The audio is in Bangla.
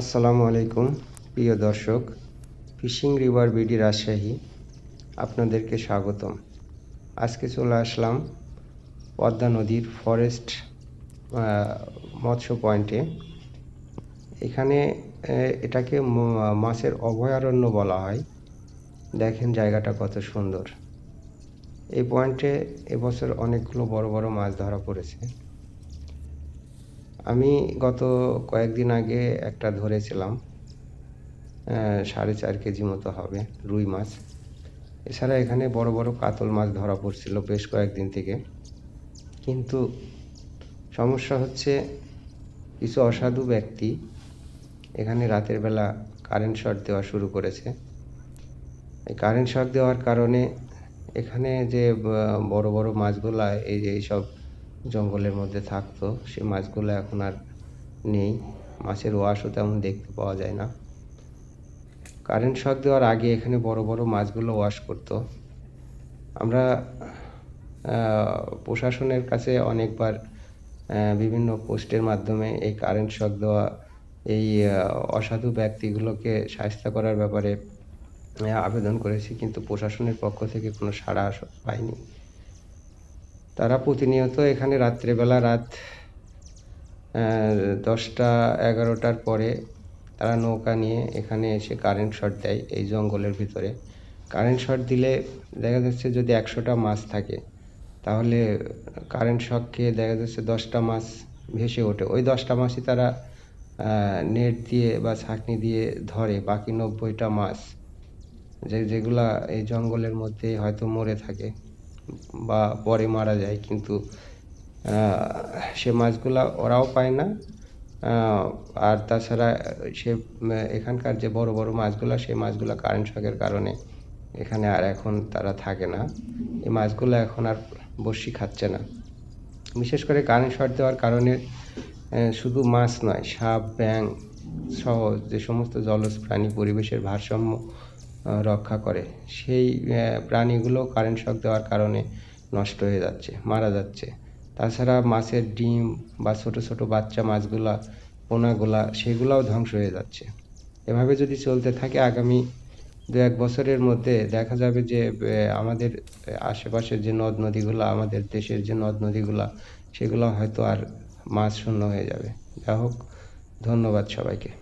আসসালামু আলাইকুম, প্রিয় দর্শক। ফিশিং রিভার বিডি রাজশাহী আপনাদেরকে স্বাগতম। আজকে চলে আসলাম পদ্মা নদীর ফরেস্ট মৎস্য পয়েন্টে এখানে এটাকে মাছের অভয়ারণ্য বলা হয়। দেখেন জায়গাটা কত সুন্দর। এই পয়েন্টে এবছর অনেকগুলো বড় বড় মাছ ধরা পড়েছে। আমি গত কয়েকদিন আগে একটা ধরেছিলাম সাড়ে চার কেজি মতো হবে রুই মাছ। এছাড়া এখানে বড় বড় কাতল মাছ ধরা পড়ছিল বেশ কয়েকদিন থেকে। কিন্তু সমস্যা হচ্ছে কিছু অসাধু ব্যক্তি এখানে রাতের বেলা কারেন্ট শর্ট দেওয়া শুরু করেছে। এই কারেন্ট শর্ট দেওয়ার কারণে এখানে যে বড় বড় মাছগুলা, এই যে এইসব জঙ্গলের মধ্যে থাকতো সেই মাছগুলো এখন আর নেই। মাছের ওয়াশও তেমন দেখতে পাওয়া যায় না। কারেন্ট শক দেওয়ার আগে এখানে বড় বড় মাছগুলো ওয়াশ করতো। আমরা প্রশাসনের কাছে অনেকবার বিভিন্ন পোস্টের মাধ্যমে এই কারেন্ট শক দেওয়া, এই অসাধু ব্যক্তিগুলোকে শাস্তি করার ব্যাপারে আবেদন করেছি, কিন্তু প্রশাসনের পক্ষ থেকে কোনো সাড়া পাইনি। তারা প্রতিনিয়ত এখানে রাত্রেবেলা রাত দশটা এগারোটার পরে তারা নৌকা নিয়ে এখানে এসে কারেন্ট শট দেয় এই জঙ্গলের ভিতরে। কারেন্ট শট দিলে দেখা যাচ্ছে যদি একশোটা মাছ থাকে, তাহলে কারেন্ট শক খেয়ে দেখা যাচ্ছে দশটা মাছ ভেসে ওঠে। ওই দশটা মাছই তারা নেট দিয়ে বা ছাঁকনি দিয়ে ধরে বাকি নব্বইটা মাছ, যে, যেগুলা এই জঙ্গলের মধ্যে হয়তো মরে থাকে। বা পরে মারা যায়, কিন্তু সে মাছগুলা ওরাও পায় না। আর তাছাড়া সে, এখানকার যে বড় বড় মাছগুলো, সেই মাছগুলো কারেন্ট শকের কারণে এখানে আর এখন তারা থাকে না। এই মাছগুলো এখন আর বড়শি খাচ্ছে না। বিশেষ করে কারেন্ট শর্ট দেওয়ার কারণে শুধু মাছ নয়, সাপ ব্যাং সহ যে সমস্ত জলজ প্রাণী পরিবেশের ভারসাম্য রক্ষা করে। সেই প্রাণীগুলো কারেন্ট শক দেওয়ার কারণে নষ্ট হয়ে যাচ্ছে, মারা যাচ্ছে। তাছাড়া মাছের ডিম বা ছোট ছোট বাচ্চা মাছগুলা, পোনাগুলা, সেগুলাও ধ্বংস হয়ে যাচ্ছে। এভাবে যদি চলতে থাকে, আগামী দু এক বছরের মধ্যে দেখা যাবে যে আমাদের আশেপাশের যে নদ নদীগুলো, আমাদের দেশের যে নদ নদীগুলা, সেগুলো হয়তো আর মাছ শূন্য হয়ে যাবে। যা হোক, ধন্যবাদ সবাইকে।